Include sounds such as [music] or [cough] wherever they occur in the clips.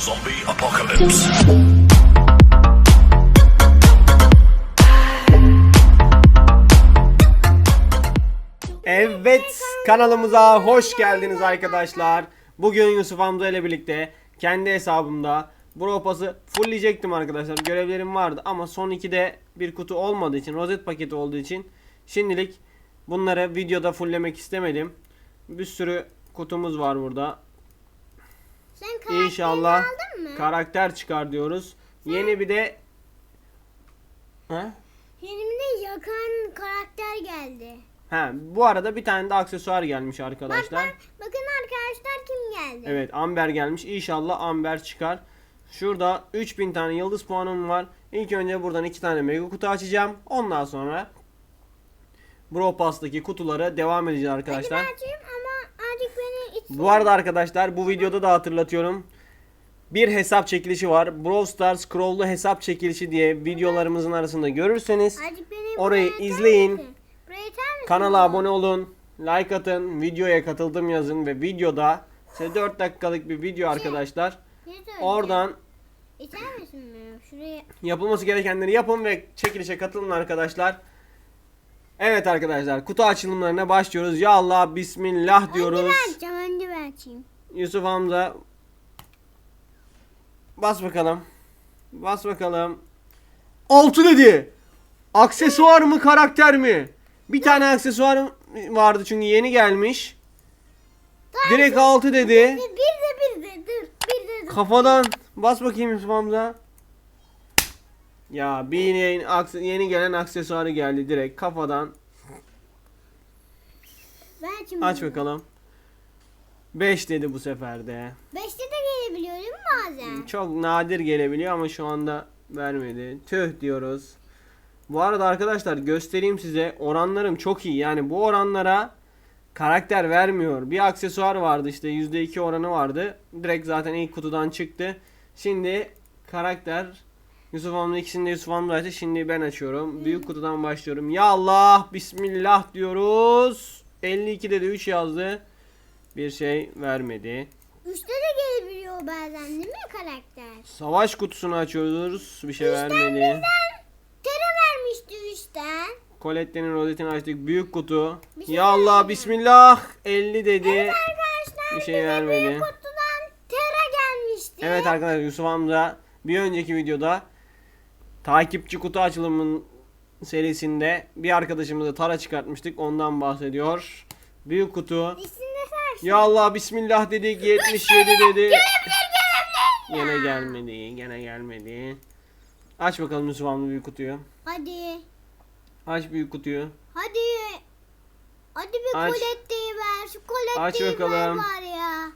Zombie apocalypse. Evet kanalımıza hoş geldiniz arkadaşlar. Bugün Yusuf Hamza ile birlikte kendi hesabımda Bro Pass'ı fullleyecektim arkadaşlar. Görevlerim vardı ama son 2'de bir kutu olmadığı için rozet paketi olduğu için şimdilik bunları videoda fulllemek istemedim. Bir sürü kutumuz var burada. Sen karakterini İnşallah aldın mı? karakter çıkar diyoruz. Yeni bir de Ha? Elimde yakan karakter geldi. Ha, bu arada bir tane de aksesuar gelmiş Bak arkadaşlar. bak bakın arkadaşlar kim geldi? Evet Amber gelmiş. İnşallah Amber çıkar. Şurada 3000 tane yıldız puanım var. İlk önce buradan 2 tane mega kutu açacağım. Ondan sonra Bro Pass'taki kutulara devam edeceğiz Hadi arkadaşlar. ben açayım ama artık beni iç... Bu arada arkadaşlar bu videoda da hatırlatıyorum. Bir hesap çekilişi var. Brawl Stars Crawl'lu hesap çekilişi diye videolarımızın arasında görürseniz orayı izleyin. kanala abone olun. Like atın. Videoya katıldım yazın ve videoda size 4 dakikalık bir video arkadaşlar. Şey söyleyeceğim. Oradan yapılması gerekenleri yapın ve çekilişe katılın arkadaşlar. Evet arkadaşlar kutu açılımlarına başlıyoruz. Ya Allah bismillah diyoruz. ben açacağım önce ben açayım. Yusuf Hamza bas bakalım. Bas bakalım. 6 dedi. Aksesuar mı karakter mi? Bir tane aksesuar vardı çünkü yeni gelmiş. Direkt 6 dedi. Bir de bir de dur. Bir de dur. Kafadan bas bakayım Yusuf Hamza. Ya bir yeni, yeni gelen aksesuarı geldi direkt kafadan. Aç bakalım. 5 dedi bu sefer de. Beşte de gelebiliyor değil mi bazen? Çok nadir gelebiliyor ama şu anda vermedi. Tüh diyoruz. Bu arada arkadaşlar göstereyim size. Oranlarım çok iyi. Yani bu oranlara karakter vermiyor. Bir aksesuar vardı işte %2 oranı vardı. Direkt zaten ilk kutudan çıktı. Şimdi karakter Yusuf Hamza ikisini de Yusuf Hamza açtı. Şimdi ben açıyorum. Büyük kutudan başlıyorum. Ya Allah Bismillah diyoruz. 52 dedi 3 yazdı. Bir şey vermedi. Üçte de gelebiliyor bazen değil mi karakter? Savaş kutusunu açıyoruz. Bir şey vermedi. Tera vermişti üçten. Colette'nin rozetini açtık. Büyük kutu. Bir şey ya Allah vermedi. bismillah. 50 dedi. Arkadaşlar Bir şey vermedi. büyük kutudan Tera gelmişti. Evet arkadaşlar Yusuf Hamza bir önceki videoda takipçi kutu açılımın serisinde bir arkadaşımıza tara çıkartmıştık. Ondan bahsediyor. Büyük kutu. Sen Ya Allah bismillah dedik 77 dedi. Gene gelmedi. Gene gelmedi. Aç bakalım Yusuf Hamza büyük kutuyu. Hadi. Aç büyük kutuyu. Hadi. Hadi bir Aç. koletteyi ver. Şu Aç koletteyi ver bakalım. var ya.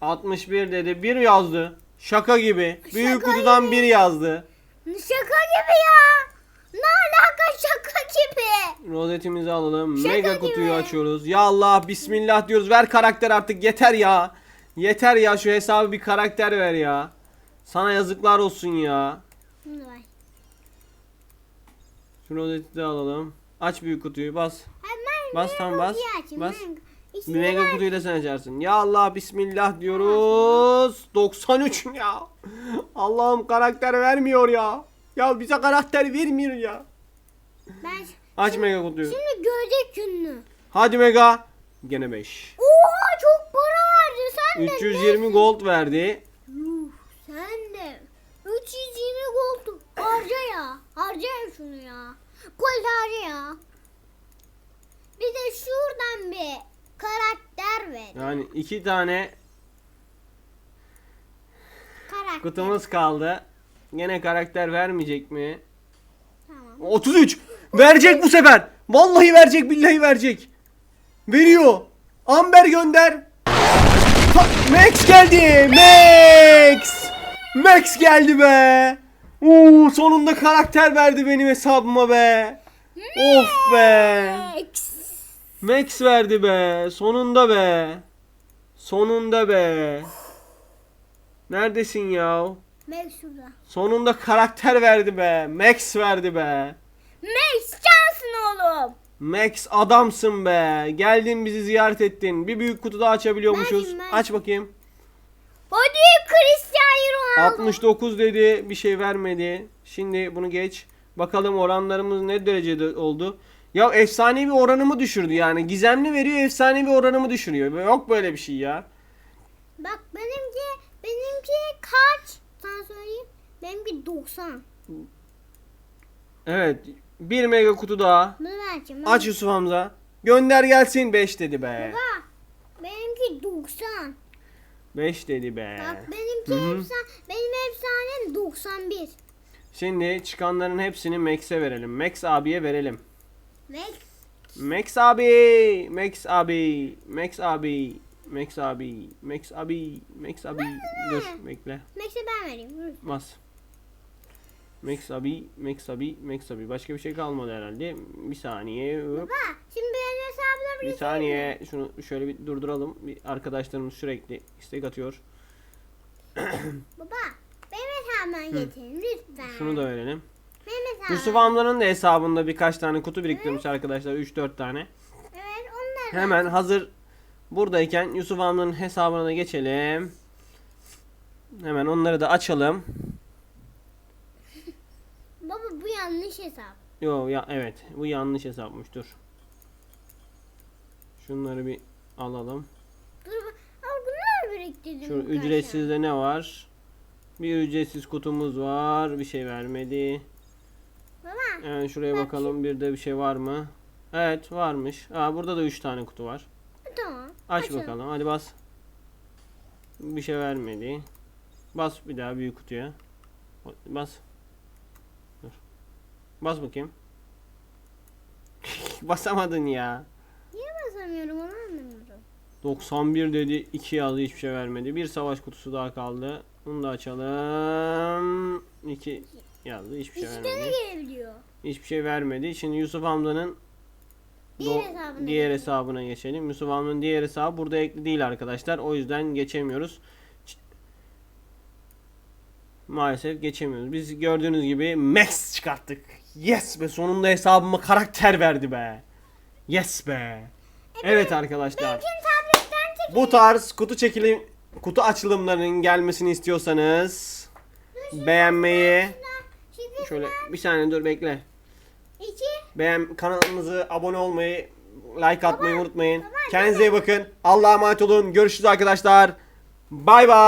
61 dedi. 1 yazdı. Şaka gibi. Büyük Şaka kutudan gibi. 1 yazdı. Şaka gibi ya. Ne alaka şaka gibi. Rozetimizi alalım. Şaka Mega gibi. kutuyu açıyoruz. Ya Allah bismillah diyoruz. Ver karakter artık yeter ya. Yeter ya şu hesabı bir karakter ver ya. Sana yazıklar olsun ya. Şu rozeti de alalım. Aç büyük kutuyu bas. Hemen Bas, tamam, bas. açayım, Bas. Bir mega kutuyu da sen açarsın. Ya Allah bismillah diyoruz. 93 ya. [laughs] Allah'ım karakter vermiyor ya. Ya bize karakter vermiyor ya. Ben Aç mega kutuyu. şimdi görecek gününü. Hadi mega. Gene 5. Oha çok para verdi sen de. 320 gold verdi. Yuh, sen de. 320 gold harca ya. Harca ya şunu ya. Gold harca ya. Bir de şuradan bir karakter ver. Yani iki tane Karakter. kutumuz kaldı. Gene karakter vermeyecek mi? Tamam. 33. Verecek bu sefer. Vallahi verecek, billahi verecek. Veriyor. Amber gönder. Ta- Max geldi. Max. Max geldi be. Oo, sonunda karakter verdi benim hesabıma be. Of be. Max verdi be. Sonunda be. Sonunda be. Neredesin ya? Max şurada. Sonunda karakter verdi be. Max verdi be. Max cansın oğlum. Max adamsın be. Geldin bizi ziyaret ettin. Bir büyük kutu daha açabiliyormuşuz. Ben- ben- Aç bakayım. Hadi Cristiano 69 dedi. Bir şey vermedi. Şimdi bunu geç. Bakalım oranlarımız ne derecede oldu. Ya efsanevi oranımı düşürdü yani. Gizemli veriyor efsanevi oranımı düşürüyor. Yok böyle bir şey ya. Bak benimki benimki kaç? Benimki 90. Evet. Bir mega kutu daha. Vereceğim. Aç Yusuf Hamza. Gönder gelsin 5 dedi be. Baba benimki 90. 5 dedi be. Bak benimki Hı hı. efsane, benim efsanem 91. Şimdi çıkanların hepsini Max'e verelim. Max abiye verelim. Max. Max abi, Max abi, Max abi, Max abi, Max abi, Max abi. Dur bekle. Max'e ben vereyim. Dur. Bas. Max abi, Max abi, Max abi. Başka bir şey kalmadı herhalde. Bir saniye. Baba şimdi benim hesabına bir Bir saniye. Şunu şöyle bir durduralım. Bir arkadaşlarımız sürekli istek atıyor. [coughs] Baba benim hesabıma getirin lütfen. Şunu da verelim. Benim hesabıma. Yusuf Amla'nın da hesabında birkaç tane kutu biriktirmiş arkadaşlar. 3-4 tane. Evet onları. Hemen hazır buradayken Yusuf Amla'nın hesabına da geçelim. Hemen onları da açalım. Yanlış hesap. Yo ya evet bu yanlış hesapmış dur. Şunları bir alalım. Dur bak. Al bunları biriktirdim. Şu ücretsizde ne var? Bir ücretsiz kutumuz var. Bir şey vermedi. Baba Hemen şuraya Bak bakalım bir de bir şey var mı? Evet varmış. Aa burada da 3 tane kutu var. tamam. Aç Açalım. bakalım. Hadi bas. Bir şey vermedi. Bas bir daha büyük kutuya. Bas. Bas bakayım. [laughs] Basamadın ya. Niye basamıyorum onu anlamıyorum. 91 dedi. 2 yazdı hiçbir şey vermedi. Bir savaş kutusu daha kaldı. Bunu da açalım. 2 yazdı hiçbir şey tane vermedi. gelebiliyor. Hiçbir şey vermedi. Şimdi Yusuf Hamza'nın Diğer do- hesabına diğer geçelim. hesabına geçelim. Yusuf Hamza'nın diğer hesabı burada ekli değil arkadaşlar. O yüzden geçemiyoruz. Maalesef geçemiyoruz. Biz gördüğünüz gibi Max çıkarttık. Yes be sonunda hesabıma karakter verdi be. Yes be. Evet arkadaşlar. Bu tarz kutu çekilim kutu açılımlarının gelmesini istiyorsanız beğenmeyi şöyle bir saniye dur bekle. Beğen kanalımızı abone olmayı, like atmayı unutmayın. Kendinize iyi bakın. Allah'a emanet olun. Görüşürüz arkadaşlar. Bay bay.